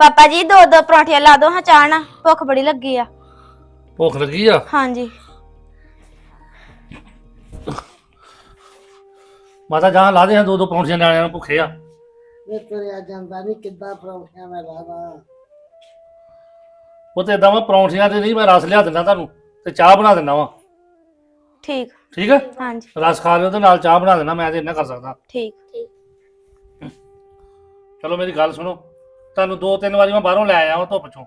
ਪਾਪਾ ਜੀ ਦੋ ਦੋ ਪਰੌਂਠੀਆਂ ਲਾ ਦੋ ਹਾਂ ਚਾਹ ਨਾਲ। ਭੁੱਖ ਬੜੀ ਲੱਗੀ ਆ। ਭੁੱਖ ਲੱਗੀ ਆ? ਹਾਂਜੀ। ਮਾਤਾ ਜਾਂ ਲਾ ਦੇ ਦੋ ਦੋ ਪੌਂਚੀਆਂ ਨਿਆਣਿਆਂ ਨੂੰ ਭੁੱਖੇ ਆ। ਮੈਂ ਤੁਰਿਆ ਜਾਂਦਾ ਨਹੀਂ ਕਿੱਦਾਂ ਪਰੌਂਠਿਆਂ ਮੈਂ ਲਾਵਾਂ ਉਹ ਤੇ ਏਦਾਂ ਵਾ ਪਰੌਂਠੀਆਂ ਤੇ ਨਹੀਂ ਮੈਂ ਰਸ ਲਿਆ ਦਿੰਦਾ ਤੁਹਾਨੂੰ ਤੇ ਚਾਹ ਬਣਾ ਦਿੰਦਾ ਵਾ। ਠੀਕ। ਠੀਕ ਹੈ ਹਾਂਜੀ। ਰਸ ਖਾ ਲਿਓ ਤੇ ਨਾਲ ਚਾਹ ਬਣਾ ਦੇਣਾ ਮੈਂ ਤੇ ਇੰਨਾ ਕਰ ਸਕਦਾ। ਠੀਕ ਠੀਕ। ਚਲੋ ਮੇਰੀ ਗੱਲ ਸੁਣੋ। ਤੁਹਾਨੂੰ ਦੋ ਤਿੰਨ ਵਾਰੀ ਮੈਂ ਬਾਹਰੋਂ ਲੈ ਆਇਆ ਹਾਂ ਧੁੱਪ ਚੋਂ।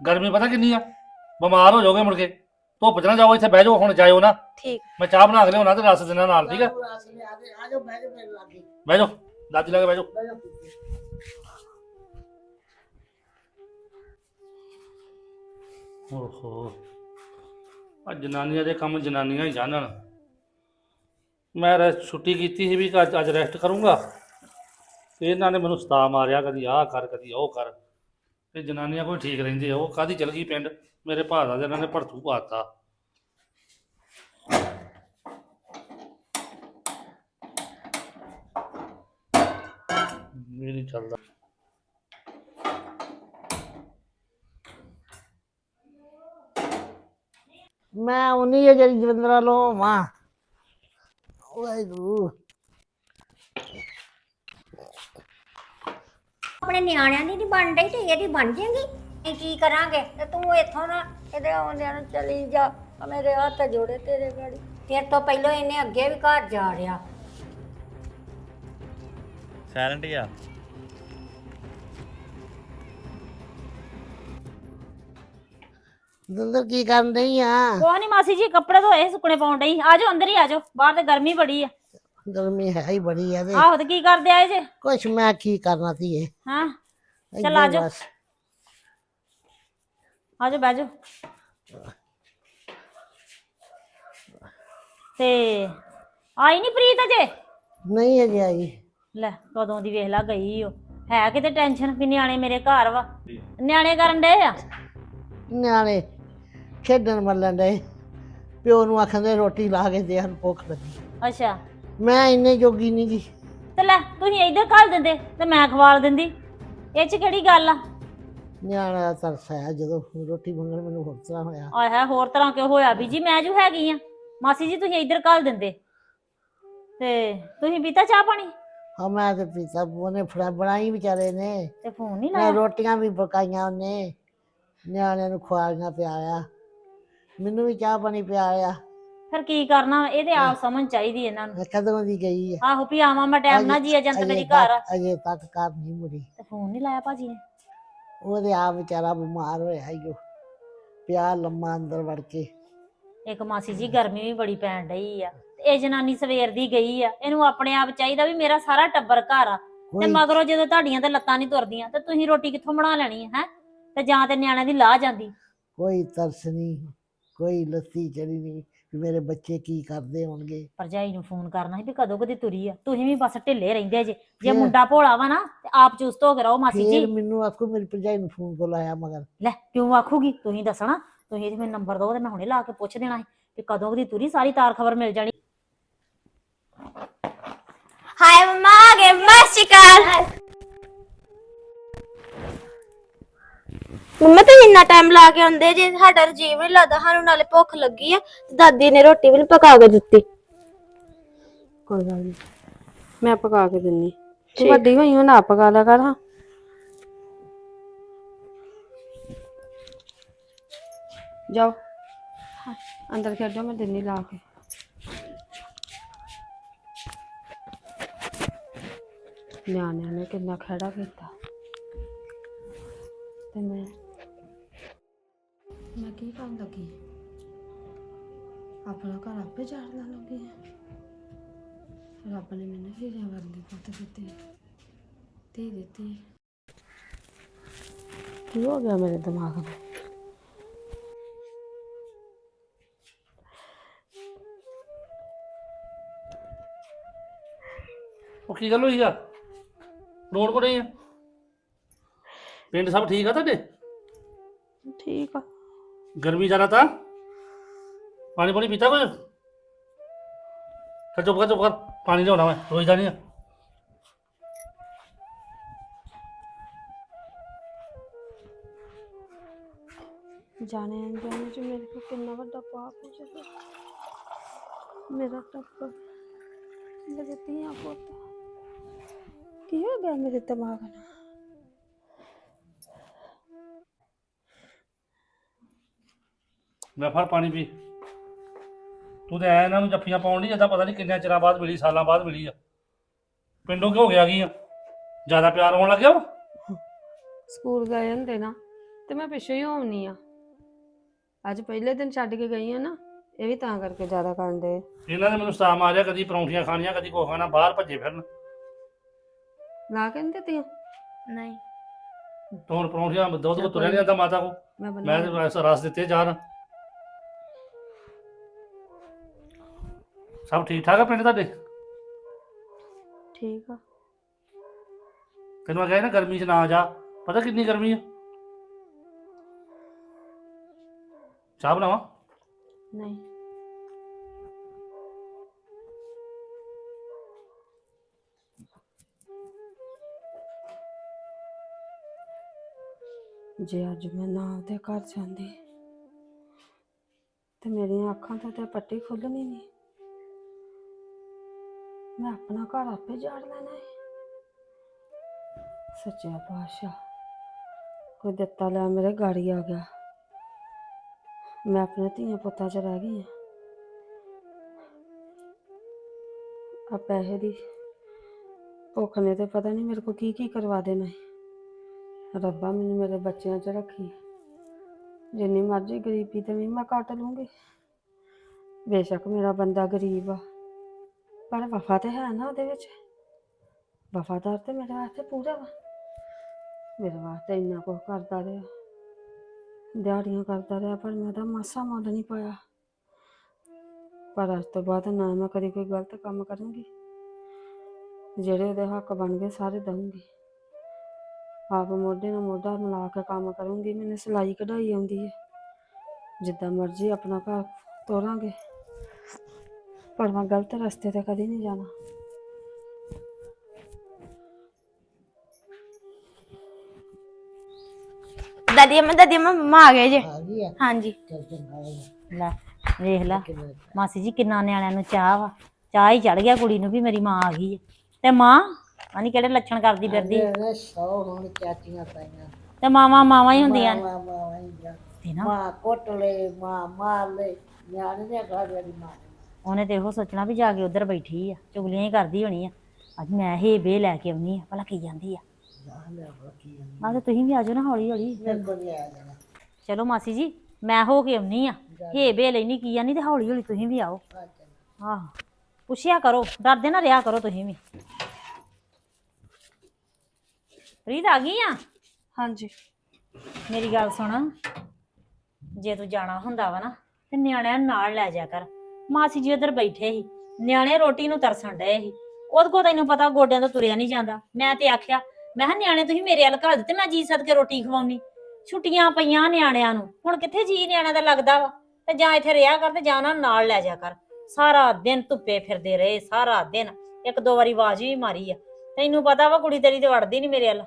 ਗਰਮੀ ਪਤਾ ਕਿੰਨੀ ਆ? ਬਿਮਾਰ ਹੋ ਜਾਓਗੇ ਮੁੜ ਕੇ। ਧੁੱਪ 'ਚ ਨਾ ਜਾਓ ਇੱਥੇ ਬਹਿ ਜਾਓ ਹੁਣ ਜਾਇਓ ਨਾ। ਠੀਕ। ਮੈਂ ਚਾਹ ਬਣਾ ਕੇ ਲਿਆਉਣਾ ਤੇ ਰਸ ਦੇਣਾ ਨਾਲ ਠੀਕ ਆ? ਜਾਓ ਬਹਿ ਜਾਓ ਮੇਰੇ ਲਾਗੇ। ਬਹਿ ਜਾਓ ਦਾਦੀ ਲਾ ਕੇ ਬਹਿ ਜਾਓ। ਬਹਿ ਜਾਓ। ਓਹੋ। ਆ ਜਨਾਨੀਆਂ ਦੇ ਕੰਮ ਜਨਾਨੀਆਂ ਹੀ ਜਾਣਨ। ਮੈਂ ਰੈਸਟ ਛੁੱਟੀ ਕੀਤੀ ਸੀ ਵੀ ਅੱਜ ਰੈਸਟ ਕਰੂੰਗਾ। ਤੇ ਇਹਨਾਂ ਨੇ ਮੈਨੂੰ ਸਤਾ ਮਾਰਿਆ, ਕਦੀ ਆਹ ਕਰ, ਕਦੀ ਉਹ ਕਰ। ਤੇ ਜਨਾਨੀਆਂ ਕੋਈ ਠੀਕ ਰਹਿੰਦੀ ਆ, ਉਹ ਕਾਦੀ ਚਲ ਗਈ ਪਿੰਡ? ਮੇਰੇ ਭਾ ਦਾ ਤੇ ਇਹਨਾਂ ਨੇ ਭੜਥੂ ਪਾਤਾ। ਮੇਰੀ ਚੱਲਦਾ। ਮੈਂ ਉਨੀ ਹੈ ਜਿਹੜੀ ਜਵੰਦਰਾ ਲੋ ਮਾਂ ਵਾਹਿਗੁਰੂ। ਆਪਣੇ ਨਿਆਣਿਆਂ ਦੀ ਨਹੀਂ ਬਣ ਰਹੀ ਤੇ ਇਹਦੀ ਬਣ ਜਾਏਗੀ? ਇਹ ਕੀ ਕਰਾਂਗੇ? ਤੇ ਤੂੰ ਇੱਥੋਂ ਨਾ ਇਹਦੇ ਆਉਂਦਿਆਂ ਨੂੰ ਚਲੀ ਜਾ। ਆ ਮੇਰੇ ਹੱਥ ਜੋੜੇ ਤੇਰੇ ਗਾੜੀ। ਫਿਰ ਤੋਂ ਪਹਿਲਾਂ ਇਹਨੇ ਅੱਗੇ ਵੀ ਘਰ ਜਾ ਰਿਹਾ। ਸਾਇਲੈਂਟ ਹੀ ਆ। ਦੰਦਰ ਕੀ ਕਰਨ ਰਹੀ ਆ? ਕੋਹ ਨਹੀਂ ਮਾਸੀ ਜੀ ਕੱਪੜੇ ਧੋਏ ਸੁੱਕਣੇ ਪਾਉਣ ਡਈ। ਆਜੋ ਅੰਦਰ ਹੀ ਆਜੋ ਬਾਹਰ ਤੇ ਗਰਮੀ ਬੜੀ ਆ। ਗਰਮੀ ਹੈ ਹੀ ਬੜੀ ਆ ਤੇ ਆਹੋ ਤੇ ਕੀ ਕਰਦੇ ਆਏ ਜੇ? ਕੁਛ ਮੈਂ ਕੀ ਕਰਨਾ ਸੀ ਇਹ। ਹਾਂ ਚੱਲ ਆਜੋ। ਆਜੋ ਬਹਿ ਜਾਓ। ਤੇ ਆਈ ਨਹੀਂ ਪ੍ਰੀਤ ਅਜੇ? ਨਹੀਂ ਅਜੇ ਆਈ। ਲੈ ਕਦੋਂ ਦੀ ਵੇਖ ਲਾ ਗਈ ਓ। ਹੈ ਕਿਤੇ ਟੈਨਸ਼ਨ ਵੀ ਨਿਆਣੇ ਮੇਰੇ ਘਰ ਵਾ। ਨਿਆਣੇ ਕਰਨ ਡੇ ਆ? ਨਿਆਣੇ ਖੇਡਣ ਮੱਲਣ ਦੇ ਪਿਓ ਨੂੰ ਆਖਦੇ ਰੋਟੀ ਲਾ ਕੇ ਦੇ ਹਨ ਭੁੱਖ ਲੱਗੀ। ਅੱਛਾ। ਮੈਂ ਇੰਨੇ ਜੋਗੀ ਨਹੀਂ ਗੀ। ਤੇ ਲੈ ਤੁਸੀਂ ਇੱਧਰ ਘੱਲ ਦਿੰਦੇ ਤੇ ਮੈਂ ਖਵਾਲ ਦਿੰਦੀ। ਇਹ ਚ ਕਿਹੜੀ ਗੱਲ ਆ? ਨਿਆਣਾ ਦਾ ਤਰਸ ਆਇਆ ਜਦੋਂ ਰੋਟੀ ਮੰਗਣ ਮੈਨੂੰ ਹੋਰ ਤਰ੍ਹਾਂ ਹੋਇਆ। ਆਏ ਹੈ ਹੋਰ ਤਰ੍ਹਾਂ ਕਿਉਂ ਹੋਇਆ? ਵੀ ਜੀ ਮੈਂ ਜੂ ਹੈਗੀ ਆ। ਮਾਸੀ ਜੀ ਤੁਸੀਂ ਇੱਧਰ ਘੱਲ ਦਿੰਦੇ। ਤੇ ਤੁਸੀਂ ਪੀਤਾ ਚਾਹ ਪਾਣੀ? ਹਾਂ ਮੈਂ ਤੇ ਪੀਤਾ। ਉਹਨੇ ਫੜਾ ਬਣਾਈ ਵਿਚਾਰੇ ਨੇ। ਤੇ ਫੋਨ ਨਹੀਂ ਮੈਂ ਲਾਇਆ? ਰੋਟੀਆਂ ਵੀ ਪਕਾਈਆਂ ਉਹਨੇ। ਨਿਆਣਿਆਂ ਨੂੰ ਖਵਾਈਆਂ ਪਿਆਇਆ ਮੈਨੂੰ ਵੀ ਚਾਹ ਪਾਣੀ ਪਿਆਇਆ ਫਿਰ ਕੀ ਕਰਨਾ? ਇਹਦੇ ਆਪ ਸਮਝ ਚਾਹੀਦੀ ਇਹਨਾਂ ਨੂੰ। ਕਦੋਂ ਦੀ ਗਈ ਹੈ ਆਹੋ ਵੀ ਆਵਾਂ ਮੈਂ ਟਾਈਮ ਨਾਲ ਜੀ ਏਜੰਟ ਮੇਰੀ ਘਰ। ਅਜੇ ਤੱਕ ਘਰ ਨਹੀਂ ਮੁੜੀ। ਤੇ ਫੋਨ ਨਹੀਂ ਲਾਇਆ ਭਾਜੀ ਨੇ? ਉਹਦੇ ਆਪ ਵਿਚਾਰਾ ਬਿਮਾਰ ਹੋਇਆ ਈਓ ਪਿਆ ਲੰਮਾ ਅੰਦਰ ਵੜ ਕੇ। ਇੱਕ ਮਾਸੀ ਜੀ ਗਰਮੀ ਵੀ ਬੜੀ ਪੈਣ ਡਈ ਆ। ਤੇ ਇਹ ਜਨਾਨੀ ਸਵੇਰ ਦੀ ਗਈ ਆ। ਇਹਨੂੰ ਆਪਣੇ ਆਪ ਚਾਹੀਦਾ ਵੀ ਮੇਰਾ ਸਾਰਾ ਟੱਬਰ ਘਰ ਆ। ਤੇ ਮਗਰੋਂ ਜਦੋਂ ਤੁਹਾਡੀਆਂ ਤੇ ਲੱਤਾਂ ਨਹੀਂ ਤੁਰਦੀਆਂ ਤੇ ਤੁਸੀਂ ਰੋਟੀ ਕਿੱਥੋਂ ਬਣਾ ਲੈਣੀ ਹੈ ਹੈ? ਤੇ ਜਾਂ ਤੇ ਨਿਆਣਿਆਂ ਦੀ ਲਾਹ ਜਾਂਦੀ। ਕੋਈ ਤਰਸ ਨਹੀਂ ਕੋਈ ਲੱਸੀ ਚੜੀ ਨਹੀਂ ਵੀ ਮੇਰੇ ਬੱਚੇ ਕੀ ਕਰਦੇ ਹੋਣਗੇ। ਭਰਜਾਈ ਨੂੰ ਫੋਨ ਕਰਨਾ ਸੀ ਵੀ ਕਦੋਂ ਕਦੀ ਤੁਰੀ ਆ। ਤੁਸੀਂ ਵੀ ਬਸ ਢਿੱਲੇ ਰਹਿੰਦੇ ਜੇ। ਜੇ ਫਿਰ? ਮੁੰਡਾ ਭੋਲਾ ਵਾ ਨਾ ਤੇ ਆਪ ਚੁਸਤ ਹੋ ਕੇ ਰਹੋ ਮਾਸੀ ਜੀ। ਫੇਰ ਮੈਨੂੰ ਆਖੋ ਮੇਰੀ ਭਰਜਾਈ ਨੂੰ ਫੋਨ ਕੋ ਲਾਇਆ ਮਗਰ। ਲੈ ਕਿਉਂ ਆਖੂਗੀ? ਤੁਸੀਂ ਦੱਸਣਾ। ਤੁਸੀਂ ਤੇ ਮੈਨੂੰ ਨੰਬਰ ਦਿਓ ਤੇ ਮੈਂ ਹੁਣੇ ਲਾ ਕੇ ਪੁੱਛ ਦੇਣਾ ਸੀ ਵੀ ਕਦੋਂ ਕਦੀ ਤੁਰੀ ਸਾਰੀ ਤਾਰ ਖਬਰ ਮਿਲ ਜਾਣੀ। ਹਾਏ ਮੰਮਾ ਆ ਗਏ ਮਾਸਿਕਾਲ ਮੰਮਾ ਤੁਸੀਂ ਇੰਨਾ ਟਾਈਮ ਲਾ ਕੇ ਆਉਂਦੇ ਜੇ ਸਾਡਾ ਰਜੀਵ ਨਹੀਂ ਲੱਗਦਾ ਸਾਨੂੰ ਨਾਲੇ ਭੁੱਖ ਲੱਗੀ ਆ। ਤੇ ਦਾਦੀ ਨੇ ਰੋਟੀ ਵੀ ਨੀ ਪਕਾ ਕੇ ਦਿੱਤੀ। ਕੋਈ ਗੱਲ ਨਹੀਂ ਮੈਂ ਪਕਾ ਕੇ ਦਿੰਨੀ। ਤੂੰ ਵੱਡੀ ਹੋਈ ਹੋ ਨਾ ਪਕਾ ਲਿਆ ਕਰ ਹਾਂ। ਜਾਓ। ਅੰਦਰ ਖੇਡੋ ਮੈਂ ਦਿੰਨੀ ਲਾ ਕੇ। ਨਿਆਣਿਆਂ ਨੇ ਕਿੰਨਾ ਖੜਾ ਕੀਤਾ। ਤੇ ਮੈਂ ਮੈਂ ਕੀ ਕਰਨ ਲੱਗੀ? ਆਪਣਾ ਘਰ ਆਪੇ ਝਾੜਨ ਲੱਗੀ ਹਾਂ ਰੱਬ ਨੇ ਮੈਨੂੰ ਹੀਰਿਆਂ ਵਰਗੀ ਪੁੱਤ ਦਿੱਤੀ ਧੀ ਦਿੱਤੀ। ਕੀ ਹੋ ਗਿਆ ਮੇਰੇ ਦਿਮਾਗ ਨੂੰ ਉਹ ਕੀ ਗੱਲ ਹੋਈ ਆ? ਰੋਣ ਕੋ ਨਹੀਂ ਆ? ਪਿੰਡ ਸਭ ਠੀਕ ਆ ਤੁਹਾਡੇ? ਠੀਕ ਆ। गर्मी जा रहा था। पानी पानी पीता कोई चल चुप कर चुप कर। पानी नहीं होना मैं रोई जानी है। जाने हैं, जाने जो मेरे को कितना बड़ा पाप तो तो हो जाएगा मेरा टप्पा लगती है आपको क्या गया मेरे दिमाग में? ਮੈਂ ਫੜ ਪਾਣੀ ਪੀ। ਤੂੰ ਤੇ ਐ ਇਹਨਾਂ ਨੂੰ ਜੱਫੀਆਂ ਪਾਉਣ ਦੀ ਜਿੱਦਾਂ ਪਤਾ ਨਹੀਂ ਕਿੰਨੇ ਚਿਰਾਂ ਬਾਅਦ ਮਿਲੀ ਸਾਲਾਂ ਬਾਅਦ ਮਿਲੀ ਆ। ਪਿੰਡੋਂ ਕਿਉਂ ਗਿਆ ਗਈ ਆ? ਜ਼ਿਆਦਾ ਪਿਆਰ ਹੋਣ ਲੱਗਿਆ ਵਾ? ਸਕੂਲ ਗਏ ਹੁੰਦੇ ਨਾ ਤੇ ਮੈਂ ਪਿੱਛੇ ਹੀ ਹੋਣੀ ਆ। ਅੱਜ ਪਹਿਲੇ ਦਿਨ ਛੱਡ ਕੇ ਗਈ ਆ ਨਾ ਇਹ ਵੀ ਤਾਂ ਕਰਕੇ ਜ਼ਿਆਦਾ ਕਰਨ ਦੇ ਇਹਨਾਂ ਨੇ ਮੈਨੂੰ ਸਤਾ ਮਾਰਿਆ ਕਦੀ ਪਰੌਂਠੀਆਂ ਖਾਣੀਆਂ ਕਦੀ ਕੋ ਖਾਣਾ ਬਾਹਰ ਭੱਜੇ ਫਿਰਨ। ਲਾ ਕੇ ਨਹੀਂ ਦਿੱਤੀਆਂ? ਨਹੀਂ। ਤੂੰ ਹੁਣ ਪਰੌਂਠੀਆਂ ਦੁੱਧ ਕੋ ਤੁਰਿਆ ਨਹੀਂ ਜਾਂਦਾ ਮਾਤਾ ਕੋ। ਮੈਂ ਮੈਂ ਬਣਾ ਤੇ ਐਸਾ ਰਸ ਦਿੱਤੇ ਜਾਨ। ਸਭ ਠੀਕ ਠਾਕ ਆ ਪਿੰਡ ਤੁਹਾਡੇ? ਠੀਕ ਆ। ਤੈਨੂੰ ਮੈਂ ਕਿਹਾ ਨਾ ਗਰਮੀ 'ਚ ਨਾ ਜਾ। ਪਤਾ ਕਿੰਨੀ ਗਰਮੀ ਆ? ਚਾਹ ਬਣਾਵਾਂ? ਨਹੀਂ। ਜੇ ਅੱਜ ਮੈਂ ਨਾ ਉਹਦੇ ਘਰ ਜਾਂਦੀ ਤੇ ਮੇਰੀਆਂ ਅੱਖਾਂ ਤੋਂ ਤੇ ਪੱਟੀ ਖੁੱਲਣੀ ਨਹੀਂ ਮੈਂ ਆਪਣਾ ਘਰ ਆਪੇ ਜਾੜ ਲੈਣਾ ਹੈ ਸੱਚਾ ਪਾਤਸ਼ਾਹ ਕੋਈ ਦਿੱਤਾ ਲਿਆ ਮੇਰੇ ਗਾੜੀ ਆ ਗਿਆ ਮੈਂ ਆਪਣੇ ਧੀਆਂ ਪੁੱਤਾਂ 'ਚ ਰਹਿ ਗਈ ਹਾਂ ਆ ਪੈਸੇ ਦੀ ਭੁੱਖ ਨੇ ਤੇ ਪਤਾ ਨਹੀਂ ਮੇਰੇ ਕੋ ਕੀ ਕੀ ਕਰਵਾ ਦੇਣਾ ਹੈ ਰੱਬਾ ਮੈਨੂੰ ਮੇਰੇ ਬੱਚਿਆਂ 'ਚ ਰੱਖੀ ਜਿੰਨੀ ਮਰਜ਼ੀ ਗਰੀਬੀ ਤੇ ਵੀ ਮੈਂ ਕੱਟ ਲੂੰਗੀ ਬੇਸ਼ੱਕ ਮੇਰਾ ਬੰਦਾ ਗਰੀਬ ਆ ਪਰ ਵਫਾ ਤੇ ਹੈ ਨਾ ਉਹਦੇ ਵਿੱਚ। ਵਫਾਦਾਰ ਤੇ ਮੇਰੇ ਵਾਸਤੇ ਪੂਰਾ ਵਾ। ਮੇਰੇ ਵਾਸਤੇ ਇੰਨਾ ਕੁਝ ਕਰਦਾ ਰਿਹਾ। ਦਿਹਾੜੀਆਂ ਕਰਦਾ ਰਿਹਾ, ਪਰ ਮੈਂ ਤਾਂ ਮਾਸਾ ਮੁੱਲ ਨਹੀਂ ਪਾਇਆ। ਪਰ ਅੱਜ ਤੋਂ ਬਾਅਦ ਨਾ ਮੈਂ ਕਦੀ ਕੋਈ ਗਲਤ ਕੰਮ ਕਰੂੰਗੀ। ਜਿਹੜੇ ਉਹਦੇ ਹੱਕ ਬਣ ਗਏ ਸਾਰੇ ਦਊਂਗੀ। ਆਪ ਮੋਢੇ ਨਾਲ ਮੋਢਾ ਮਿਲਾ ਕੇ ਕੰਮ ਕਰੂੰਗੀ, ਮੈਨੂੰ ਸਿਲਾਈ ਕਢਾਈ ਆਉਂਦੀ ਹੈ। ਜਿੱਦਾਂ ਮਰਜ਼ੀ ਆਪਣਾ ਘਰ ਤੋਰਾਂਗੇ। ਪਰ ਮੈਂ ਗਲਤ ਰਸਤੇ ਤੇ ਕਦੀ ਨਹੀਂ ਜਾਣਾ। ਦਾਦੀ ਮੈਂ ਦਾਦੀ ਮੈਂ ਮੰਮਾ ਆ ਗਏ ਜੇ। ਆ ਗਈ ਆ? ਹਾਂਜੀ। ਚੱਲ ਚੰਗਾ ਹੋਇਆ ਲੈ ਵੇਖ ਲੈ। ਕਿਵੇਂ ਮਾਸੀ ਜੀ ਕਿੰਨਾ ਨਿਆਣਿਆਂ ਨੂੰ ਚਾਹ ਵਾ। ਚਾਹ ਹੀ ਚੜ ਗਿਆ ਕੁੜੀ ਨੂੰ ਵੀ ਮੇਰੀ ਮਾਂ ਆ ਗਈ ਹੈ ਤੇ ਮਾਂ ਆਨੀ ਕਿਹੜੇ ਲੱਛਣ ਕਰਦੀ ਫਿਰਦੀ ਇਹਨੇ ਸੌ ਹੁਣ ਚਾਚੀਆਂ ਤਾਈਆਂ ਤੇ ਮਾਵਾਂ ਮਾਵਾਂ ਹੀ ਹੁੰਦੀਆਂ ਨੇ। ਮਾਂ ਮਾਂ ਹੀ ਜਾ ਤੇ ਨਾ। ਮਾਂ ਮਾਂ ਲੈ ਨਿਆਣੇ ਦੇ ਘਰ ਵਾਲੀ ਮਾਂ। ਉਹਨੇ ਤੇ ਇਹੋ ਸੋਚਣਾ ਵੀ ਜਾ ਕੇ ਉਧਰ ਬੈਠੀ ਆ ਚੁਗਲੀਆਂ ਹੀ ਕਰਦੀ ਹੋਣੀ ਆ। ਅੱਜ ਮੈਂ ਇਹ ਬੇ ਲੈ ਕੇ ਆਉਣੀ ਆ ਭਲਾ ਕੀ ਜਾਂਦੀ ਆ। ਆ ਤੇ ਤੁਸੀਂ ਵੀ ਆ ਜਾਓ ਨਾ ਹੌਲੀ ਹੌਲੀ ਚਲੋ ਮਾਸੀ ਜੀ ਮੈਂ ਹੋ ਕੇ ਆਉਣੀ ਆ। ਹੇ ਬੇ ਲੈਣੀ ਕੀ ਆ ਨਹੀਂ ਤੇ ਹੌਲੀ ਹੌਲੀ ਤੁਸੀਂ ਵੀ ਆਓ। ਆਹੋ ਪੁੱਛਿਆ ਕਰੋ ਡਰਦੇ ਨਾ ਰਿਹਾ ਕਰੋ ਤੁਸੀਂ ਵੀ। ਪ੍ਰੀਤ ਆ ਗਈ ਆ? ਹਾਂਜੀ। ਮੇਰੀ ਗੱਲ ਸੁਣ ਜੇ ਤੂੰ ਜਾਣਾ ਹੁੰਦਾ ਵਾ ਨਾ ਤੇ ਨਿਆਣਿਆਂ ਨੂੰ ਨਾਲ ਲੈ ਜਾ ਕਰ। ਮਾਸੀ ਜੀ ਉਧਰ ਬੈਠੇ ਸੀ, ਨਿਆਣੇ ਰੋਟੀ ਨੂੰ ਤਰਸਣ ਡਏ ਸੀ। ਉਹਦੇ ਕੋ ਤੈਨੂੰ ਪਤਾ ਗੋਡਿਆਂ ਤੋਂ ਤੁਰਿਆ ਨਹੀਂ ਜਾਂਦਾ। ਮੈਂ ਤੇ ਆਖਿਆ, ਮੈਂ ਕਿਹਾ, ਨਿਆਣੇ ਤੁਸੀਂ ਮੇਰੇ ਵੱਲ ਘੱਲ ਦਿੱਤੇ, ਮੈਂ ਜੀ ਸਦਕੇ ਰੋਟੀ ਖਵਾਉਣੀ। ਛੁੱਟੀਆਂ ਪਈਆਂ ਨਿਆਣਿਆਂ ਨੂੰ। ਹੁਣ ਕਿੱਥੇ ਜੀ ਨਿਆਣਿਆਂ ਦਾ ਲੱਗਦਾ ਵਾ? ਤੇ ਜਾਂ ਇੱਥੇ ਰਿਹਾ ਕਰ ਤੇ ਜਾਂ ਉਹਨਾਂ ਨੂੰ ਨਾਲ ਲੈ ਜਾ ਕਰ। ਸਾਰਾ ਦਿਨ ਧੁੱਪੇ ਫਿਰਦੇ ਰਹੇ, ਸਾਰਾ ਦਿਨ। ਇੱਕ ਦੋ ਵਾਰੀ ਆਵਾਜ਼ ਵੀ ਮਾਰੀ ਆ। ਤੈਨੂੰ ਪਤਾ ਵਾ ਕੁੜੀ ਤੇਰੀ ਤੇ ਵੜਦੀ ਨਹੀਂ ਮੇਰੇ ਵੱਲ।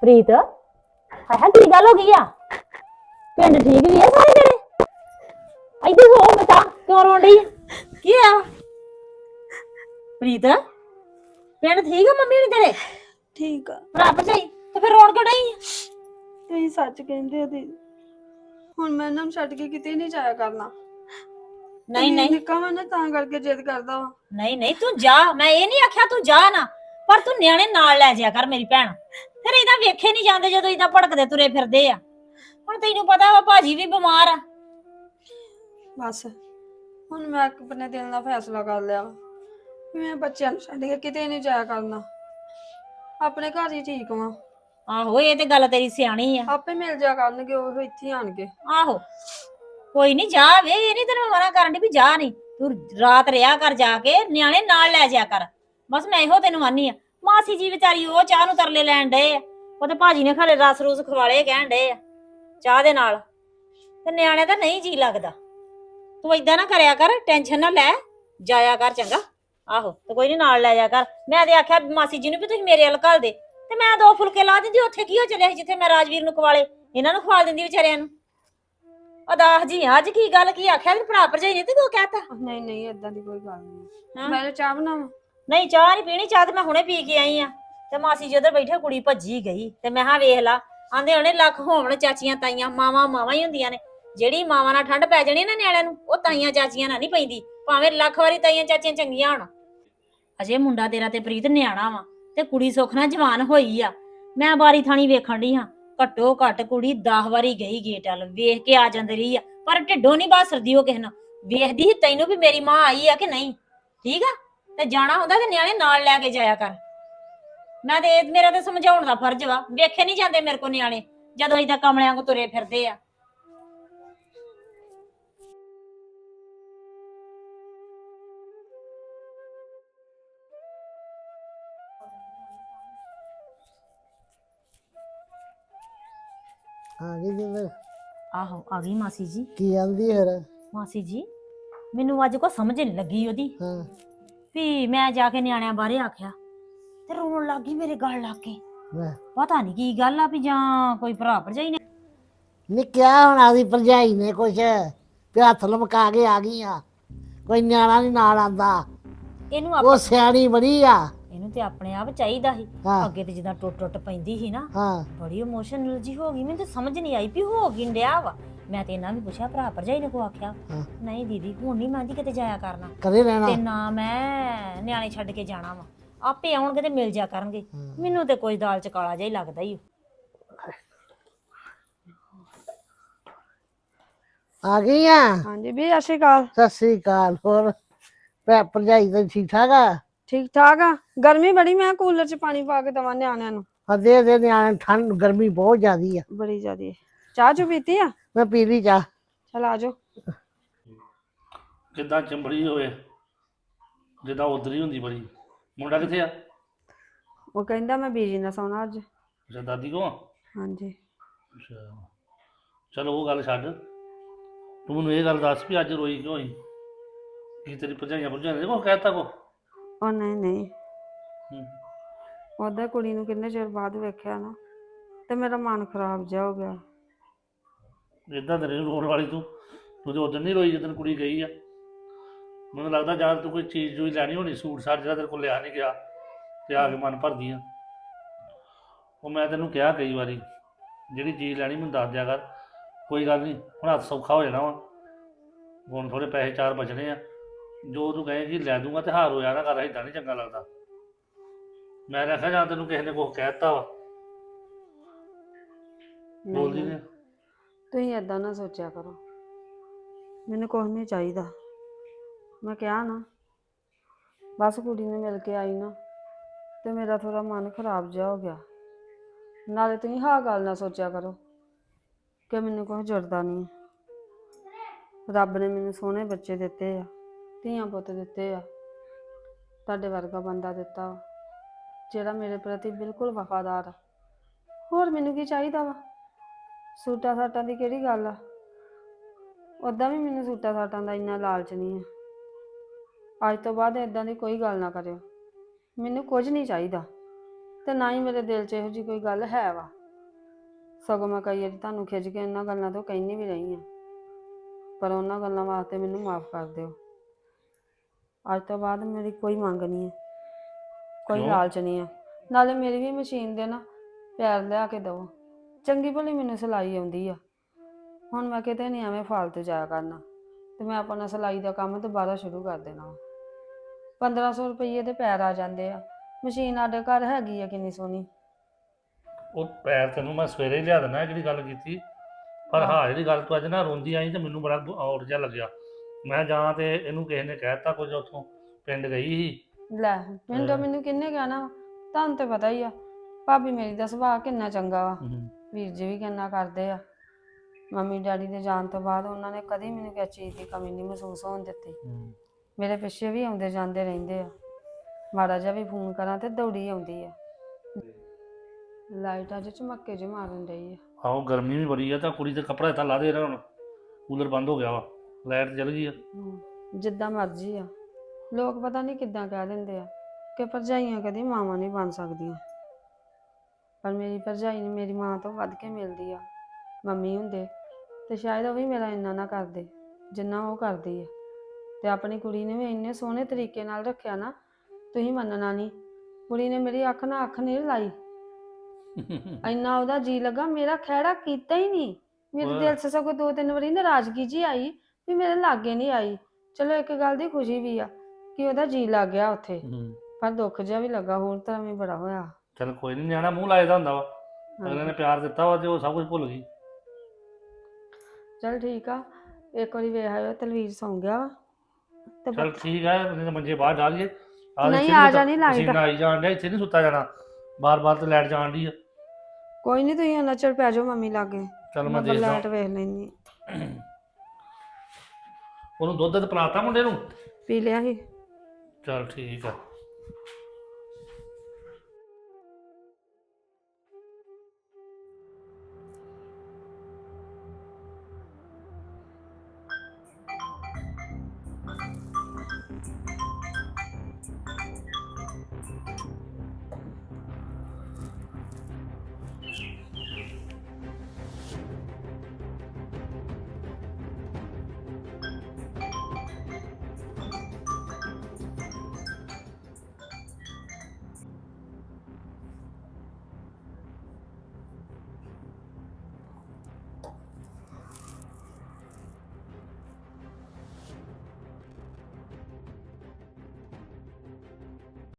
ਪ੍ਰੀਤ ਹਾਂ ਕੀ ਗੱਲ ਹੋ ਗਈ ਆ? ਪਿੰਡ ਠੀਕ ਵੀ ਆ ਸਾਰੇ? ਕਿਉਂ ਰੋਣ? ਕੀ ਆ? ਪ੍ਰੀਤ ਪਿੰਡ ਠੀਕ ਆ ਮੰਮੀ ਨਹੀਂ ਤੇਰੇ? ਠੀਕ ਆ। ਭਰਾ ਭਰਜਾਈ ਤੇ ਫਿਰ ਰੋਣ ਕਿਉਂ ਡਈ ਆ? ਤੁਸੀਂ ਸੱਚ ਕਹਿੰਦੇ ਹੋ ਦੀ ਹੁਣ ਮੈਂ ਇਹਨਾਂ ਨੂੰ ਛੱਡ ਕੇ ਕਿਤੇ ਨਹੀਂ ਜਾਇਆ ਕਰਨਾ। ਨਹੀਂ ਨਹੀਂ। ਵਾ ਨਾ ਤਾਂ ਕਰਕੇ ਜਿੱਦ ਕਰਦਾ ਵਾ। ਨਹੀਂ ਨਹੀਂ ਤੂੰ ਜਾ। ਮੈਂ ਇਹ ਨਹੀਂ ਆਖਿਆ ਤੂੰ ਜਾ ਨਾ ਪਰ ਤੂੰ ਨਿਆਣੇ ਨਾਲ ਲੈ ਜਾ ਕਰ ਮੇਰੀ ਭੈਣ। ਫਿਰ ਇਹਦਾ ਵੇਖੇ ਨਹੀਂ ਜਾਂਦੇ ਜਦੋਂ ਇਹਦਾ ਭੜਕਦੇ ਤੁਰੇ ਫਿਰਦੇ ਆ। ਹੁਣ ਤੈਨੂੰ ਪਤਾ ਵਾ ਭਾਜੀ ਵੀ ਬਿਮਾਰ ਆ। ਬਸ। ਹੁਣ ਮੈਂ ਆਪਣੇ ਦਿਲ ਦਾ ਫੈਸਲਾ ਕਰ ਲਿਆ। ਵਾ ਵੀ ਮੈਂ ਬੱਚਿਆਂ ਨੂੰ ਛੱਡ ਕੇ ਕਿਤੇ ਨਹੀਂ ਜਾਇਆ ਕਰਨਾ। ਆਪਣੇ ਘਰ ਹੀ ਠੀਕ ਵਾਂ। ਆਹੋ ਇਹ ਤੇ ਗੱਲ ਤੇਰੀ ਸਿਆਣੀ ਆ। ਆਪੇ ਮਿਲ ਜਾ ਕਰਨਗੇ ਉਹ ਇੱਥੇ ਹੀ ਆਣਗੇ। ਆਹੋ ਕੋਈ ਨਹੀਂ ਜਾ ਵੇ ਇਹ ਨਹੀਂ ਤੈਨੂੰ ਮਨਾ ਕਰਨ ਦੀ ਵੀ ਜਾ ਨਹੀਂ ਤੂੰ ਰਾਤ ਰਿਆ ਕਰ ਜਾ ਕੇ ਨਿਆਣੇ ਨਾਲ ਲੈ ਜਾ ਕਰ। ਬਸ ਮੈਂ ਇਹੋ ਤੈਨੂੰ ਆਨੀ ਆ। ਮਾਸੀ ਜੀ ਵਿਚਾਰੀ ਉਹ ਚਾਹ ਨੂੰ ਤਰਲੇ ਲੈਣ ਡਏ ਆ। ਉਹਦੇ ਭਾਜੀ ਨੇ ਖਰੇ ਰਸ ਰੂਸ ਖਵਾਲੇ ਕਹਿਣ ਡਏ ਆ। ਚਾਹ ਦੇ ਨਾਲ। ਤੇ ਨਿਆਣੇ ਦਾ ਨਹੀਂ ਜੀ ਲੱਗਦਾ। ਤੂੰ ਏਦਾਂ ਨਾ ਕਰਿਆ ਕਰ ਟੈਨਸ਼ਨ ਨਾ ਲੈ ਜਾਇਆ ਕਰ ਚੰਗਾ। ਆਹੋ ਤੇ ਕੋਈ ਨਹੀਂ ਨਾਲ ਲੈ ਜਾ ਕਰ। ਮੈਂ ਤੇ ਆਖਿਆ ਮਾਸੀ ਜੀ ਨੂੰ ਵੀ ਤੁਸੀਂ ਮੇਰੇ ਵੱਲ ਘੱਲ ਦੇ। ਤੇ ਮੈਂ ਦੋ ਫੁਲਕੇ ਲਾ ਦਿੰਦੀ ਉੱਥੇ ਕੀ ਹੋ ਚੱਲਿਆ ਸੀ ਜਿੱਥੇ ਮੈਂ ਰਾਜਵੀਰ ਨੂੰ ਖਵਾਲੇ? ਇਹਨਾਂ ਨੂੰ ਖਵਾ ਦਿੰਦੀ ਵਿਚਾਰਿਆਂ ਨੂੰ। ਅਦਾਹ ਜੀ ਅੱਜ ਕੀ ਗੱਲ ਕੀ ਆਖਿਆ ਵੀ ਭਰਾ ਭਰਜਾਈ ਨੇ ਤੇ ਤੂੰ ਕਹਤਾ। ਨਹੀਂ ਨਹੀਂ ਇਦਾਂ ਦੀ ਕੋਈ ਗੱਲ ਨਹੀਂ। ਹਾਂ? ਮੈਂ ਤਾਂ ਚਾਹ ਬਣਾਵਾਂ। ਨਹੀਂ ਚਾਹ ਨਹੀਂ ਪੀਣੀ ਚਾਹ ਤੇ ਮੈਂ ਹੁਣੇ ਪੀ ਕੇ ਆਈ ਆ। ਤੇ ਮਾਸੀ ਜੀ ਉਧਰ ਬੈਠੇ ਕੁੜੀ ਭੱਜੀ ਗਈ। ਤੇ ਮੈਂ ਹਾਂ ਵੇਖ ਲਾ ਆਂਦੇ ਹੋਣੇ ਲੱਖ ਹੋਵਣ ਚਾਚੀਆਂ ਤਾਈਆਂ ਮਾਵਾਂ ਮਾਵਾਂ ਹੀ ਹੁੰਦੀਆਂ ਨੇ। ਜਿਹੜੀ ਮਾਵਾਂ ਨਾਲ ਠੰਡ ਪੈ ਜਾਣੀ ਨਾ ਨਿਆਣਿਆਂ ਨੂੰ, ਉਹ ਤਾਈਆਂ ਚਾਚੀਆਂ ਨਾਲ ਨਹੀਂ ਪੈਂਦੀ, ਭਾਵੇਂ ਲੱਖ ਵਾਰੀ ਤਾਈਆਂ ਚਾਚੀਆਂ ਚੰਗੀਆਂ ਹੋਣ। ਅਜੇ ਮੁੰਡਾ ਤੇਰਾ ਤੇ ਪ੍ਰੀਤ ਨਿਆਣਾ ਵਾ, ਤੇ ਕੁੜੀ ਸੁੱਖ ਨਾਲ ਜਵਾਨ ਹੋਈ ਆ। ਮੈਂ ਬਾਰੀ ਥਾਣੀ ਵੇਖਣ ਡਈ ਹਾਂ, ਘੱਟੋ ਘੱਟ ਕੁੜੀ 10 ਵਾਰੀ ਗਈ ਗੇਟ ਵੱਲ, ਵੇਖ ਕੇ ਆ ਜਾਂਦੀ ਰਹੀ ਆ, ਪਰ ਢਿੱਡੋਂ ਨਹੀਂ ਬਾਸਰਦੀ ਉਹ ਕਿਸੇ ਨਾਲ। ਵੇਖਦੀ ਸੀ ਤੈਨੂੰ ਵੀ ਮੇਰੀ ਮਾਂ ਆਈ ਆ ਕਿ ਨਹੀਂ? ਠੀਕ ਆ? ਤੇ ਜਾਣਾ ਹੁੰਦਾ ਤੇ ਨਿਆਣੇ ਨਾਲ ਲੈ ਕੇ ਜਾਇਆ ਕਰ। ਮੈਂ ਤੇ ਇਹ- ਮੇਰਾ ਤੇ ਸਮਝਾਉਣ ਦਾ ਫਰਜ਼ ਵਾ, ਵੇਖੇ ਨਹੀਂ ਜਾਂਦੇ ਮੇਰੇ ਕੋ ਨਿਆਣੇ, ਜਦੋਂ ਇਦਾਂ ਕਮਲਿਆਂ ਕੋ ਤੁਰੇ ਫਿਰਦੇ ਆ। ਹਾਂ ਜੀ ਜੀ ਆਹੋ ਆ ਗਈ ਮਾਸੀ ਜੀ। ਕੀ ਆਂਦੀ ਫਿਰ? ਮਾਸੀ ਜੀ ਮੈਨੂੰ ਅੱਜ ਕੋ ਸਮਝ ਨਹੀਂ ਲੱਗੀ ਉਹਦੀ। ਹਾਂ। ਵੀ ਮੈਂ ਜਾ ਕੇ ਨਿਆਣਿਆਂ ਬਾਰੇ ਆਖਿਆ ਤੇ ਰੋਣ ਲੱਗ ਗਈ ਮੇਰੇ ਗਲ ਲੱਗ ਕੇ। ਲੈ। ਪਤਾ ਨਹੀਂ ਕੀ ਗੱਲ ਆ ਵੀ ਜਾਂ ਕੋਈ ਭਰਾ ਭਰਜਾਈ ਨੇ। ਨੀ ਕਿਆ ਹੁਣ ਆਦੀ ਭਰਜਾਈ ਨੇ ਕੁਛ ਤੇ ਹੱਥ ਲਮਕਾ ਕੇ ਆ ਗਈ ਆ ਕੋਈ ਨਿਆਣਾ ਨਹੀਂ ਨਾਲ ਆਂਦਾ। ਇਹਨੂੰ ਉਹ ਸਿਆਣੀ ਬੜੀ ਆ। ਇਹਨੂੰ ਤੇ ਆਪਣੇ ਆਪ ਚਾਹੀਦਾ ਸੀ। ਹਾਂ। ਅੱਗੇ ਤੇ ਜਿੱਦਾਂ ਟੁੱਟ ਟੁੱਟ ਪੈਂਦੀ ਸੀ ਨਾ ਹਾਂ। ਬੜੀ ਇਮੋਸ਼ਨਲ ਜੀ ਹੋ ਗਈ। ਮੈਨੂੰ ਤੇ ਸਮਝ ਨਹੀਂ ਆਈ ਵੀ ਹੋ ਕੀ ਡਿਆ ਵਾ। ਮੈਂ ਤੇ ਇਹਨਾਂ ਵੀ ਪੁੱਛਿਆ ਭਰਾ ਭਰਜਾਈ ਨੇ ਕੋ ਆਖਿਆ ਹਾਂ। ਨਹੀਂ ਦੀਦੀ ਹੁਣ ਨਹੀਂ ਮੈਂ ਦੀ ਕਿਤੇ ਜਾਇਆ ਕਰਨਾ। ਕਦੇ ਰਹਿਣਾ। ਤੇ ਨਾ ਮੈਂ ਨਿਆਣੇ ਛੱਡ ਕੇ ਜਾਣਾ ਵਾ। ਆਪੇ ਆਉਣਗੇ ਤੇ ਮਿਲ ਜਾ ਕਰਨਗੇ। ਮੈਨੂੰ ਤੇ ਕੋਈ ਦਾਲ ਚ ਕਾਲਾ ਜਿਹਾ ਹੀ ਲੱਗਦਾ ਹੀ ਆ ਗਈ ਆ? ਹਾਂਜੀ ਵੀ ਸਤਿ ਸ਼੍ਰੀ ਅਕਾਲ। ਸਤਿ ਸ੍ਰੀ ਅਕਾਲ। ਹੋਰ ਭੈ ਭਰਜਾਈ ਤਾਂ ਠੀਕ ਠਾਕ ਆ? ਠੀਕ ਠਾਕ ਆ? ਗਰਮੀ ਬੜੀ ਮੈਂ ਕੂਲਰ 'ਚ ਪਾਣੀ ਪਾ ਕੇ ਦਵਾਂ ਨਿਆਣਿਆਂ ਨੂੰ। ਆ ਦੇ ਦੇ ਨਿਆਣੇ ਠੰਡ ਗਰਮੀ ਬਹੁਤ ਜ਼ਿਆਦੀ ਆ। ਬੜੀ ਜ਼ਿਆਦੀ ਚਾਹ ਚੁ ਪੀਤੀ ਆ? ਮੈਂ ਪੀ ਲਈ ਚਾਹ। ਚਲ ਆ ਜਾਓ। ਕਿੱਦਾਂ ਚੰਬੜੀ ਹੋਏ? ਜਿੱਦਾਂ ਉਧਰੀ ਹੁੰਦੀ ਬੜੀ। ਮੁੰਡਾ ਕਿੱਥੇ ਆ? ਉਹ ਕਹਿੰਦਾ ਮੈਂ ਬੀਜੀ ਨਾ ਸੌਣਾ ਅੱਜ। ਅੱਛਾ ਦਾਦੀ ਕੋ ਹਾਂਜੀ। ਅੱਛਾ। ਚਲੋ ਉਹ ਗੱਲ ਛੱਡ। ਤੂੰ ਮੈਨੂੰ ਇਹ ਗੱਲ ਦੱਸ ਵੀ ਅੱਜ ਰੋਈ ਕਿਉਂ ਹੋਈ ਕੀ ਤੇਰੀ ਭਰਜਾਈਆਂ ਭਰਜਾਈਆਂ ਨੇ ਕੋ ਕਹਿਤਾ ਕੋ ਉਹ ਨਹੀਂ ਨਹੀਂ। ਹੂੰ। ਉਹਦਾ ਕੁੜੀ ਨੂੰ ਕਿੰਨੇ ਚਿਰ ਬਾਅਦ ਵੇਖਿਆ ਨਾ ਤੇ ਮੇਰਾ ਮਨ ਖਰਾਬ ਜਿਹਾ ਹੋ ਗਿਆ। ਇਦਾਂ ਤੇਰੇ ਰੋਣ ਵਾਲੀ ਤੂੰ ਤੂੰ ਤੇ ਉਦੋਂ ਨਹੀਂ ਰੋਈ ਜਦੋਂ ਕੁੜੀ ਗਈ ਆ। ਮੈਨੂੰ ਲੱਗਦਾ ਜਾਂ ਤੂੰ ਕੋਈ ਚੀਜ਼ ਜੂਈ ਲੈਣੀ ਹੋਣੀ ਸੂਟ ਸਾਟ ਜਿਹੜਾ ਤੇਰੇ ਕੋਲ ਲਿਆ ਨਹੀਂ ਗਿਆ ਤੇ ਆ ਕੇ ਮਨ ਭਰਦੀ ਆ। ਉਹ ਮੈਂ ਤੈਨੂੰ ਕਿਹਾ ਕਈ ਵਾਰੀ ਜਿਹੜੀ ਚੀਜ਼ ਲੈਣੀ ਮੈਨੂੰ ਦੱਸ ਦਿਆ ਕਰ ਕੋਈ ਗੱਲ ਨਹੀਂ ਹੁਣ ਹੱਥ ਸੌਖਾ ਹੋ ਜਾਣਾ ਵਾ। ਹੁਣ ਥੋੜੇ ਪੈਸੇ ਚਾਰ ਬਚਣੇ ਆ। ਜੋ ਤੂੰ ਕਹੇਂਗੀ ਲੈ ਦੂੰਗਾ ਤੇ ਹਾਰ ਹੋ ਜਾਣਾ ਕਰ ਇਦਾਂ ਨਹੀਂ ਚੰਗਾ ਲੱਗਦਾ। ਮੈਂ ਰੱਖਿਆ ਜਾਂ ਤੈਨੂੰ ਕਿਸੇ ਨੇ ਕੁਛ ਕਹਿਤਾ ਵਾ। ਬੋਲਦੀ ਨੇ। ਤੁਸੀਂ ਏਦਾਂ ਨਾ ਸੋਚਿਆ ਕਰੋ। ਮੈਨੂੰ ਕੁਝ ਨਹੀਂ ਚਾਹੀਦਾ। ਮੈਂ ਕਿਹਾ ਨਾ ਬਸ ਕੁੜੀ ਨੇ ਮਿਲ ਕੇ ਆਈ ਨਾ ਤੇ ਮੇਰਾ ਥੋੜਾ ਮਨ ਖਰਾਬ ਜਿਹਾ ਹੋ ਗਿਆ। ਨਾਲੇ ਤੁਸੀਂ ਹਾਂ ਗੱਲ ਨਾ ਸੋਚਿਆ ਕਰੋ ਕਿ ਮੈਨੂੰ ਕੁਝ ਜੁੜਦਾ ਨਹੀਂ। ਰੱਬ ਨੇ ਮੈਨੂੰ ਸੋਹਣੇ ਬੱਚੇ ਦਿੱਤੇ ਆ। ਧੀਆਂ ਪੁੱਤ ਦਿੱਤੇ ਆ। ਤੁਹਾਡੇ ਵਰਗਾ ਬੰਦਾ ਦਿੱਤਾ। ਵਾ, ਜਿਹੜਾ ਮੇਰੇ ਪ੍ਰਤੀ ਬਿਲਕੁਲ ਵਫਾਦਾਰ ਆ। ਹੋਰ ਮੈਨੂੰ ਕੀ ਚਾਹੀਦਾ ਵਾ? ਸੂਟਾਂ ਸਾਟਾਂ ਦੀ ਕਿਹੜੀ ਗੱਲ ਆ? ਉਦਾਂ ਵੀ ਮੈਨੂੰ ਸੂਟਾਂ ਸਾਟਾਂ ਦਾ ਇੰਨਾ ਲਾਲਚ ਨਹੀਂ ਹੈ ਅੱਜ ਤੋਂ ਬਾਅਦ ਇਦਾਂ ਦੀ ਕੋਈ ਗੱਲ ਨਾ ਕਰਿਓ। ਮੈਨੂੰ ਕੁਝ ਨਹੀਂ ਚਾਹੀਦਾ। ਤੇ ਨਾ ਹੀ ਮੇਰੇ ਦਿਲ 'ਚ ਇਹੋ ਜੀ ਕੋਈ ਗੱਲ ਹੈ ਵਾ। ਸਗੋਂ ਮੈਂ ਕਈ ਵਾਰੀ ਤੁਹਾਨੂੰ ਖਿੱਚ ਕੇ ਇਹਨਾਂ ਗੱਲਾਂ ਤੋਂ ਕਹਿੰਦੀ ਵੀ ਰਹੀ ਹਾਂ ਪਰ ਉਹਨਾਂ ਗੱਲਾਂ ਵਾਸਤੇ ਮੈਨੂੰ ਮਾਫ ਕਰ ਦਿਓ। ਅੱਜ ਤੋਂ ਬਾਅਦ ਮੇਰੀ ਕੋਈ ਮੰਗ ਨਹੀਂ ਹੈ। ਕੋਈ ਕਿਉਂ? ਲਾਲਚ ਨਹੀਂ ਹੈ। ਨਾਲੇ ਮੇਰੀ ਵੀ ਮਸ਼ੀਨ ਦੇ ਨਾ ਪੈਰ ਲਿਆ ਕੇ ਦਿਓ ਚੰਗੀ ਭਲੀ ਮੈਨੂੰ ਸਿਲਾਈ ਆਉਂਦੀ ਆ। ਹੁਣ ਮੈਂ ਕਿਤੇ ਨਹੀਂ ਐਵੇਂ ਫਾਲਤੂ ਜਾਇਆ ਕਰਨਾ। ਤੇ ਮੈਂ ਆਪਣਾ ਸਿਲਾਈ ਦਾ ਕੰਮ ਦੁਬਾਰਾ ਸ਼ੁਰੂ ਕਰ ਦੇਣਾ 1500 ਰੁਪਏ ਦੇ ਪੈਰ ਆ ਜਾਂਦੇ ਆ। ਮਸ਼ੀਨ ਸਾਡੇ ਘਰ ਹੈਗੀ ਆ ਕਿੰਨੀ ਸੋਹਣੀ। ਉਹ ਪੈਰ ਤੈਨੂੰ ਮੈਂ ਸਵੇਰੇ ਹੀ ਲਿਆ ਦੇਣਾ ਜਿਹੜੀ ਗੱਲ ਕੀਤੀ। ਪਰ ਹਾਂ। ਜਿਹੜੀ ਗੱਲ ਤੂੰ ਅੱਜ ਨਾ ਰੋਂਦੀ ਆਈ ਤੇ ਮੈਨੂੰ ਬੜਾ ਔੜ ਜਿਹਾ ਲੱਗਿਆ। ਮੈਂ ਜਾਂ ਤੇ ਇਹਨੂੰ ਕਿਸੇ ਨੇ ਕਹਿਤਾ ਕੁਝ ਉੱਥੋਂ ਪਿੰਡ ਗਈ ਸੀ। ਲੈ ਮੈਨੂੰ ਤਾਂ। ਮੈਨੂੰ ਕਿੰਨੇ ਕਹਿਣਾ ਵਾ? ਤੁਹਾਨੂੰ ਤੇ ਪਤਾ ਹੀ ਆ ਭਾਬੀ ਮੇਰੀ ਦਾ ਸੁਭਾਅ ਕਿੰਨਾ ਚੰਗਾ ਵਾ। ਵੀਰ ਜੀ ਵੀ ਕਿੰਨਾ ਕਰਦੇ ਆ। ਮੰਮੀ ਡੈਡੀ ਦੇ ਜਾਣ ਤੋਂ ਬਾਅਦ ਉਹਨਾਂ ਨੇ ਕਦੀ ਮੈਨੂੰ ਕਿਸੇ ਚੀਜ਼ ਦੀ ਕਮੀ ਨਹੀਂ ਮਹਿਸੂਸ ਹੋਣ ਦਿੱਤੀ। ਮੇਰੇ ਪਿੱਛੇ ਵੀ ਆਉਂਦੇ ਜਾਂਦੇ ਰਹਿੰਦੇ ਆ। ਮਾੜਾ ਜਿਹਾ ਵੀ ਫੋਨ ਕਰਾਂ ਤੇ ਦੌੜੀ ਆਉਂਦੀ ਆ। ਲਾਈਟ ਅੱਜ ਝਮੱਕੇ ਜਿਹੇ ਮਾਰਨ ਡਈ ਆ। ਆਹੋ ਗਰਮੀ ਵੀ ਬੜੀ ਆ ਤਾਂ ਕੁੜੀ ਤੇ ਕੱਪੜਾ ਤਾਂ ਲਾ ਦੇ ਰਿਹਾ ਹੁਣ ਕੂਲਰ ਬੰਦ ਹੋ ਗਿਆ ਵਾ। ਲਾਈਟ ਚਲ ਗਈ ਆ। ਹਮ, ਜਿੱਦਾਂ ਮਰਜ਼ੀ ਆ। ਲੋਕ ਪਤਾ ਨਹੀਂ ਕਿੱਦਾਂ ਕਹਿ ਦਿੰਦੇ ਆ ਕਿ ਭਰਜਾਈਆਂ ਕਦੀ ਮਾਵਾਂ ਨਹੀਂ ਬਣ ਸਕਦੀਆਂ। ਪਰ ਮੇਰੀ ਭਰਜਾਈ ਨੂੰ ਮੇਰੀ ਮਾਂ ਤੋਂ ਵੱਧ ਕੇ ਮਿਲਦੀ ਆ ਮੰਮੀ ਹੁੰਦੇ। ਤੇ ਸ਼ਾਇਦ ਉਹ ਵੀ ਮੇਰਾ ਇੰਨਾ ਨਾ ਕਰਦੇ ਜਿੰਨਾ ਉਹ ਕਰਦੀ ਹੈ ਤੇ ਆਪਣੀ ਕੁੜੀ ਨੇ ਵੀ ਇੰਨੇ ਸੋਹਣੇ ਤਰੀਕੇ ਨਾਲ ਰੱਖਿਆ ਨਾ ਤੁਸੀਂ ਮੰਨਣਾ ਨਹੀਂ। ਕੁੜੀ ਨੇ ਮੇਰੀ ਅੱਖ ਨਾਲ ਅੱਖ ਨਹੀਂ ਲਾਈ। ਇੰਨਾ ਉਹਦਾ ਜੀ ਲੱਗਾ ਮੇਰਾ ਖਹਿੜਾ ਕੀਤਾ ਹੀ ਨਹੀਂ। ਮੇਰੇ ਵਾਹ। ਦਿਲ 'ਚ ਸਗੋਂ ਦੋ ਤਿੰਨ ਵਾਰੀ ਨਾਰਾਜ਼ਗੀ ਜੀ ਆਈ ਵੀ ਮੇਰੇ ਲਾਗੇ ਨਹੀਂ ਆਈ। ਚਲੋ ਇੱਕ ਗੱਲ ਦੀ ਖੁਸ਼ੀ ਵੀ ਆ ਕਿ ਉਹਦਾ ਜੀ ਲੱਗ ਗਿਆ ਉੱਥੇ। ਹੂੰ। ਪਰ ਦੁੱਖ ਜਿਹਾ ਵੀ ਲੱਗਾ ਹੋਰ ਤਰ੍ਹਾਂ ਵੀ ਬੜਾ ਹੋਇਆ। ਚੱਲ ਕੋਈ ਨਹੀਂ ਨਿਆਣਾ ਮੂੰਹ ਲਾਇਦਾ ਹੁੰਦਾ ਵਾ। ਅਗਲੇ ਨੇ ਪਿਆਰ ਦਿੱਤਾ ਵਾ ਤੇ ਉਹ ਸਭ ਕੁਝ ਭੁੱਲ ਗਈ। ਚਲ ਠੀਕ ਆ ਇੱਕ ਵਾਰੀ ਵੇਖ ਆਇਓ ਤਲਵੀਰ ਸੌਂ ਗਿਆ ਵਾ। ਤੇ ਚੱਲ ਠੀਕ ਹੈ ਨਹੀਂ ਤਾਂ ਮੰਜੇ ਬਾਹਰ ਡਾਲੀਏ ਆਹ ਨਹੀਂ, ਆ ਜਾਣੀ ਲਾਈਟ। ਪਸੀਨਾ ਆਈ ਜਾਣ ਡਿਆ ਇੱਥੇ ਨਹੀਂ ਸੁੱਤਾ ਜਾਣਾ। ਬਾਰ ਬਾਰ ਤੇ ਲਾਈਟ ਜਾਣ ਦੀ ਆ। ਕੋਈ ਨਹੀਂ ਤੁਸੀਂ ਉਹਨਾਂ ਚਿਰ ਪੈ ਜਾਓ ਮੰਮੀ ਲਾਗੇ। ਚੱਲ ਮੈਂ ਮੈਂ ਲਾਈਟ ਦੇਖਦਾ ਵੇਖ ਲੈਣੀ ਉਹਨੂੰ ਦੁੱਧ ਤੇ ਪਿਲਾਤਾ ਮੁੰਡੇ ਨੂੰ? ਪੀ ਲਿਆ ਸੀ। ਚੱਲ ਠੀਕ ਆ।